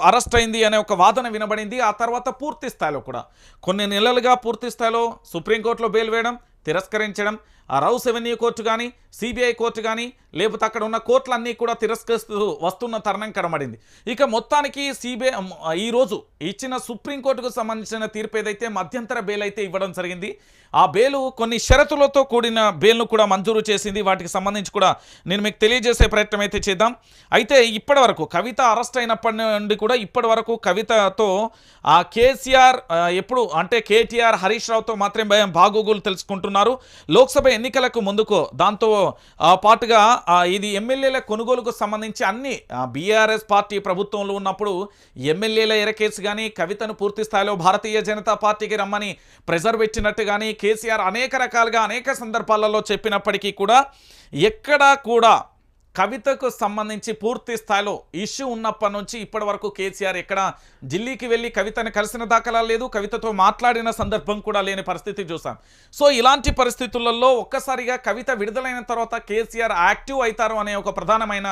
Arrest అయింది అనే ఒక వాదన వినబడింది. ఆ తర్వాత పూర్తి స్థాయిలో కూడా. కొన్ని నెలలుగా పూర్తి స్థాయిలో సుప్రీంకోర్టులో బెయిల్ వేయడం తిరస్కరించడం ఆ రౌస్ ఎవెన్యూ కోర్టు కానీ సిబిఐ కోర్టు కానీ లేకపోతే అక్కడ ఉన్న కోర్టులన్నీ కూడా తిరస్కరిస్తూ వస్తున్న తరుణం కనబడింది. ఇక మొత్తానికి సిబిఐ ఈరోజు ఇచ్చిన సుప్రీంకోర్టుకు సంబంధించిన తీర్పు ఏదైతే మధ్యంతర బెయిల్ అయితే ఇవ్వడం జరిగింది ఆ బెయిలు కొన్ని షరతులతో కూడిన బెయిల్ను కూడా మంజూరు చేసింది. వాటికి సంబంధించి కూడా నేను మీకు తెలియజేసే ప్రయత్నం అయితే చేద్దాం. అయితే ఇప్పటి వరకు కవిత అరెస్ట్ అయినప్పటి నుండి కూడా ఇప్పటి వరకు కవితతో ఆ కేసీఆర్ ఎప్పుడు అంటే కేటీఆర్ హరీష్ రావుతో మాత్రమే బాగోగులు తెలుసుకుంటున్నారు. లోక్సభ ఎన్నికలకు ముందుకు దాంతో పాటుగా ఇది ఎమ్మెల్యేల కొనుగోలుకు సంబంధించి అన్ని బీఆర్ఎస్ పార్టీ ప్రభుత్వంలో ఉన్నప్పుడు ఎమ్మెల్యేల ఎరకేసు కానీ కవితను పూర్తి స్థాయిలో భారతీయ జనతా పార్టీకి రమ్మని ప్రెజర్ పెట్టినట్టు కానీ కేసీఆర్ అనేక రకాలుగా అనేక సందర్భాలలో చెప్పినప్పటికీ కూడా ఎక్కడా కూడా కవితకు సంబంధించి పూర్తి స్థాయిలో ఇష్యూ ఉన్నప్పటి నుంచి ఇప్పటి వరకు కేసీఆర్ ఎక్కడ ఢిల్లీకి వెళ్ళి కవితను కలిసిన దాఖలా లేదు. కవితతో మాట్లాడిన సందర్భం కూడా లేని పరిస్థితి చూసాం. సో ఇలాంటి పరిస్థితులలో ఒక్కసారిగా కవిత విడుదలైన తర్వాత కేసీఆర్ యాక్టివ్ అవుతారు అనే ఒక ప్రధానమైన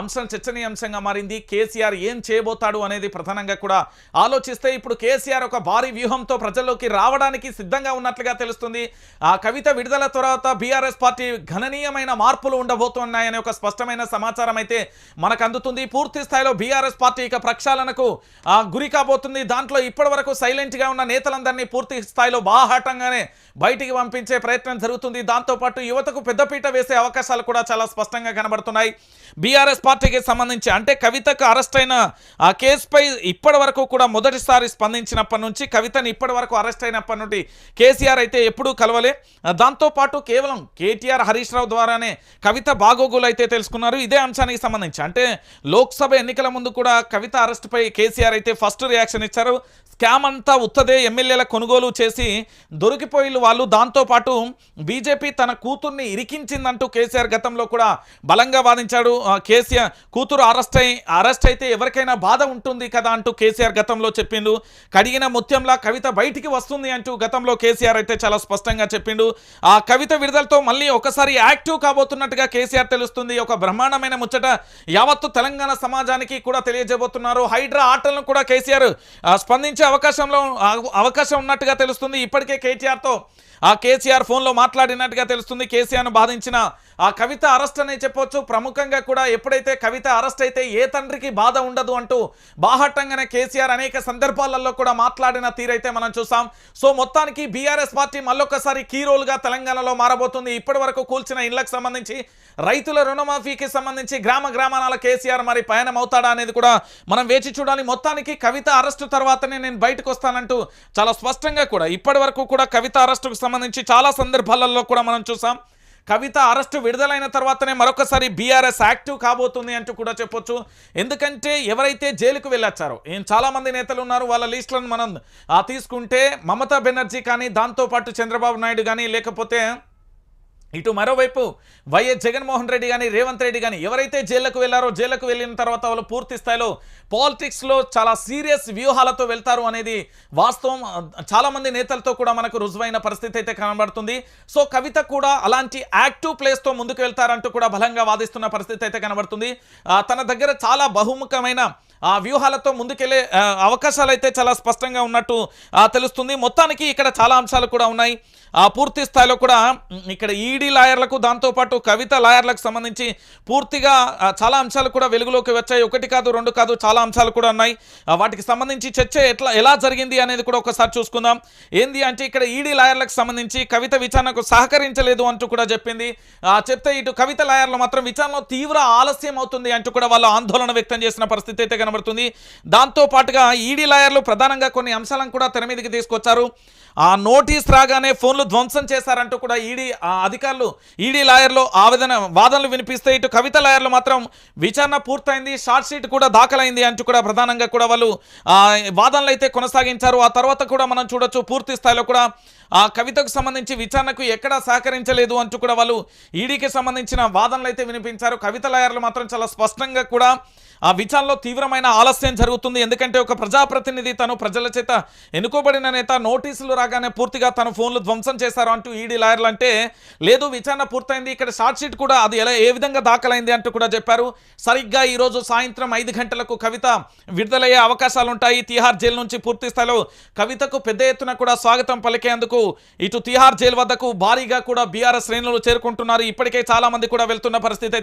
అంశం చర్చనీయాంశంగా మారింది. కేసీఆర్ ఏం చేయబోతాడు అనేది ప్రధానంగా కూడా ఆలోచిస్తే ఇప్పుడు కేసీఆర్ ఒక భారీ వ్యూహంతో ప్రజల్లోకి రావడానికి సిద్ధంగా ఉన్నట్లుగా తెలుస్తుంది. ఆ కవిత విడుదల తర్వాత బీఆర్ఎస్ పార్టీ గణనీయమైన మార్పులు ఉండబోతున్నాయనే ఒక స్పష్టమైన సమాచారం అయితే మనకు అందుతుంది పూర్తి స్థాయిలో బీఆర్ఎస్ పార్టీ ఇక ప్రక్షాళనకు గురి కాబోతుంది. దాంట్లో ఇప్పటి వరకు సైలెంట్గా ఉన్న నేతలందరినీ పూర్తి స్థాయిలో బాహాటంగానే బయటికి పంపించే ప్రయత్నం జరుగుతుంది. దాంతోపాటు యువతకు పెద్దపీట వేసే అవకాశాలు కూడా చాలా స్పష్టంగా కనబడుతున్నాయి. బీఆర్ఎస్ పార్టీకి సంబంధించి అంటే కవితకు అరెస్ట్ అయిన ఆ కేసుపై ఇప్పటి వరకు కూడా మొదటిసారి స్పందించినప్పటి నుంచి కవితను ఇప్పటి వరకు అరెస్ట్ అయినప్పటి నుండి కేసీఆర్ అయితే ఎప్పుడూ కలవలే. దాంతోపాటు కేవలం కేటీఆర్ హరీష్ రావు ద్వారానే కవిత బాగోగులు అయితే తెలుసుకున్నారు ఇదే అంశానికి సంబంధించి. అంటే లోక్సభ ఎన్నికల ముందు కూడా కవిత అరెస్టుపై కేసీఆర్ అయితే ఫస్ట్ రియాక్షన్ ఇచ్చారు. స్కామ్ అంతా ఉత్తదే ఎమ్మెల్యేల కొనుగోలు చేసి దొరికిపోయిన వాళ్ళు దాంతోపాటు బీజేపీ తన కూతుర్ని ఇరికించిందంటూ కేసీఆర్ గతంలో కూడా బలంగా వాదించాడు. కేసీఆర్ కూతురు అరెస్ట్ అయి అరెస్ట్ అయితే ఎవరికైనా బాధ ఉంటుంది కదా అంటూ కేసీఆర్ గతంలో చెప్పిండు. కడిగిన ముత్యంలా కవిత బయటికి వస్తుంది అంటూ గతంలో కేసీఆర్ అయితే చాలా స్పష్టంగా చెప్పిండు. ఆ కవిత విడుదలతో మళ్ళీ ఒకసారి యాక్టివ్ కాబోతున్నట్టుగా కేసీఆర్ తెలుస్తుంది. ఒక బ్రహ్మాండమైన ముచ్చట యావత్తు తెలంగాణ సమాజానికి కూడా తెలియజేయబోతున్నారు. హైడ్రా ఆటలను కూడా కేసీఆర్ ఆ, స్పందించే అవకాశంలో అవకాశం ఉన్నట్టుగా తెలుస్తుంది. ఇప్పటికే కేటీఆర్తో ఆ కేసీఆర్ ఫోన్లో మాట్లాడినట్టుగా తెలుస్తుంది. కేసీఆర్ను బాధించిన ఆ కవిత అరెస్ట్ అనే చెప్పొచ్చు. ప్రముఖంగా కూడా ఎప్పుడైతే కవిత అరెస్ట్ అయితే ఏ తండ్రికి బాధ ఉండదు అంటూ బాహట్టంగానే కేసీఆర్ అనేక సందర్భాలలో కూడా మాట్లాడిన తీరైతే మనం చూసాం. సో మొత్తానికి బీఆర్ఎస్ పార్టీ మళ్ళొకసారి కీ రోల్గా తెలంగాణలో మారబోతుంది. ఇప్పటి వరకు కూల్చిన ఇళ్ళకు సంబంధించి రైతుల రుణమాఫీ రుణమాఫీకి సంబంధించి గ్రామ గ్రామాల కేసీఆర్ మరి పయనం అవుతాడా అనేది కూడా మనం వేచి చూడాలి. మొత్తానికి కవిత అరెస్టు తర్వాతనే నేను బయటకు వస్తానంటూ చాలా స్పష్టంగా కూడా ఇప్పటి వరకు కూడా కవిత అరెస్టుకు సంబంధించి చాలా సందర్భాలలో కూడా మనం చూసాం. కవిత అరెస్టు విడుదలైన తర్వాతనే మరొకసారి బీఆర్ఎస్ యాక్టివ్ కాబోతుంది అంటూ కూడా చెప్పొచ్చు. ఎందుకంటే ఎవరైతే జైలుకు వెళ్ళొచ్చారో ఏం చాలా మంది నేతలు ఉన్నారు వాళ్ళ లిస్టులను మనం ఆ, తీసుకుంటే మమతా బెనర్జీ కానీ దాంతోపాటు చంద్రబాబు నాయుడు కానీ లేకపోతే ఇటు మరోవైపు వైఎస్ జగన్మోహన్ రెడ్డి కానీ రేవంత్ రెడ్డి కానీ ఎవరైతే జైళ్ళకు వెళ్ళారో జైళ్ళకు వెళ్ళిన తర్వాత వాళ్ళు పూర్తి స్థాయిలో పాలిటిక్స్లో చాలా సీరియస్ వ్యూహాలతో వెళ్తారు అనేది వాస్తవం. చాలామంది నేతలతో కూడా మనకు రుజువైన పరిస్థితి అయితే కనబడుతుంది. సో కవిత కూడా అలాంటి యాక్టివ్ ప్లేస్తో ముందుకు వెళ్తారంటూ కూడా బలంగా వాదిస్తున్న పరిస్థితి అయితే కనబడుతుంది. తన దగ్గర చాలా బహుముఖమైన ఆ వ్యూహాలతో ముందుకెళ్ళే అవకాశాలు అయితే చాలా స్పష్టంగా ఉన్నట్టు తెలుస్తుంది. మొత్తానికి ఇక్కడ చాలా అంశాలు కూడా ఉన్నాయి. ఆ పూర్తి స్థాయిలో కూడా ఇక్కడ ఈడీ లాయర్లకు దాంతోపాటు కవిత లాయర్లకు సంబంధించి పూర్తిగా చాలా అంశాలు కూడా వెలుగులోకి వచ్చాయి. ఒకటి కాదు రెండు కాదు చాలా అంశాలు కూడా ఉన్నాయి. వాటికి సంబంధించి చర్చ ఎట్లా ఎలా జరిగింది అనేది కూడా ఒకసారి చూసుకుందాం. ఏంది అంటే ఇక్కడ ఈడీ లాయర్లకు సంబంధించి కవిత విచారణకు సహకరించలేదు అంటూ కూడా చెప్పింది. ఆ, చెప్తే ఇటు కవిత లాయర్లు మాత్రం విచారణలో తీవ్ర ఆలస్యం అవుతుంది అంటూ కూడా వాళ్ళు ఆందోళన వ్యక్తం చేసిన పరిస్థితి అయితే కనబడుతుంది. దాంతో పాటుగా ఈడీ లాయర్లు ప్రధానంగా కొన్ని అంశాలను కూడా తెర మీదకి తీసుకొచ్చారు. ఆ నోటీస్ రాగానే ఫోన్లు ధ్వంసం చేశారంటూ కూడా ఈడీ ఆ అధికారులు ఈడీ లాయర్లు ఆవేదన వాదనలు వినిపిస్తే ఇటు కవిత లాయర్లు మాత్రం విచారణ పూర్తయింది షార్ట్ షీట్ కూడా దాఖలైంది అంటూ కూడా ప్రధానంగా కూడా వాళ్ళు వాదనలు అయితే కొనసాగించారు. ఆ తర్వాత కూడా మనం చూడొచ్చు పూర్తి స్థాయిలో కూడా ఆ కవితకు సంబంధించి విచారణకు ఎక్కడా సహకరించలేదు అంటూ కూడా వాళ్ళు ఈడీకి సంబంధించిన వాదనలు అయితే వినిపించారు. కవిత లాయర్లు మాత్రం చాలా స్పష్టంగా కూడా ఆ విచారణలో తీవ్రమైన కాలమైన ఆలస్యం జరుగుతుంది. ఎందుకంటే ఒక ప్రజాప్రతినిధి తను ప్రజల చేత ఎన్నుకోబడిన నేత నోటీసులు రాగానే పూర్తిగా తన ఫోన్లు ధ్వంసం చేశారు అంటూ ఈడీ లాయర్లు అంటే లేదు విచారణ పూర్తయింది. ఇక్కడ షార్ట్షీట్ కూడా అది ఎలా ఏ విధంగా దాఖలైంది అంటూ కూడా చెప్పారు. సరిగ్గా ఈ రోజు సాయంత్రం ఐదు గంటలకు కవిత విడుదలయ్యే అవకాశాలు ఉంటాయి తిహార్ జైలు నుంచి పూర్తి స్థాయిలో కవితకు పెద్ద ఎత్తున కూడా స్వాగతం పలికేందుకు ఇటు తిహార్ జైలు వద్దకు భారీగా కూడా బీఆర్ఎస్ శ్రేణులు చేరుకుంటున్నారు. ఇప్పటికే చాలా మంది కూడా వెళ్తున్న పరిస్థితి